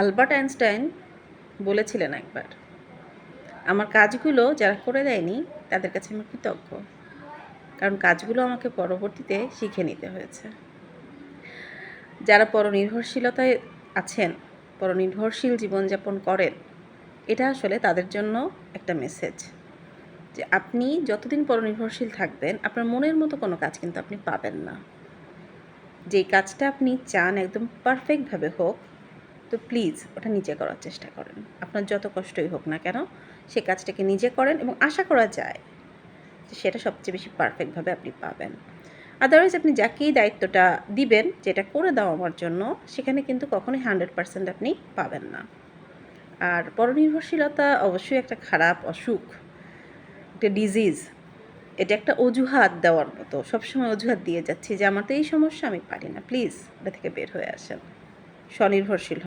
Albert Einstein বলেছিলেন একবার, আমার কাজগুলো যারা করে দেয়নি, তাদের কাছে আমি কৃতজ্ঞ। কারণ কাজগুলো আমাকে পরবর্তীতে শিখে নিতে হয়েছে। যারা পরনির্ভরশীলতায় আছেন, পরনির্ভরশীল জীবনযাপন করেন, এটা আসলে তাদের জন্য একটা মেসেজ যে আপনি যতদিন পরনির্ভরশীল থাকবেন, আপনার মনের মতো কোনো কাজ কিন্তু আপনি পাবেন না। যেই কাজটা আপনি চান একদম পারফেক্টভাবে হোক তো প্লিজ ওটা নিজে করার চেষ্টা করেন। আপনার যত কষ্টই হোক না কেন, সে কাজটাকে নিজে করেন এবং আশা করা যায় যে সেটা সবচেয়ে বেশি পারফেক্টভাবে আপনি পাবেন। আদারওয়াইজ আপনি যাকেই দায়িত্বটা দিবেন, যেটা করে দাও আমার জন্য, সেখানে কিন্তু কখনোই হান্ড্রেড পার্সেন্ট আপনি পাবেন না। আর পরনির্ভরশীলতা অবশ্যই একটা খারাপ, অসুখ, একটা ডিজিজ এটা একটা অজুহাত দেওয়ার মতো। সবসময় অজুহাত দিয়ে যাচ্ছি যে আমার তো এই সমস্যা, আমি পারি না। প্লিজ এটা থেকে বের হয়ে আসেন। স্বনির্ভরশীল।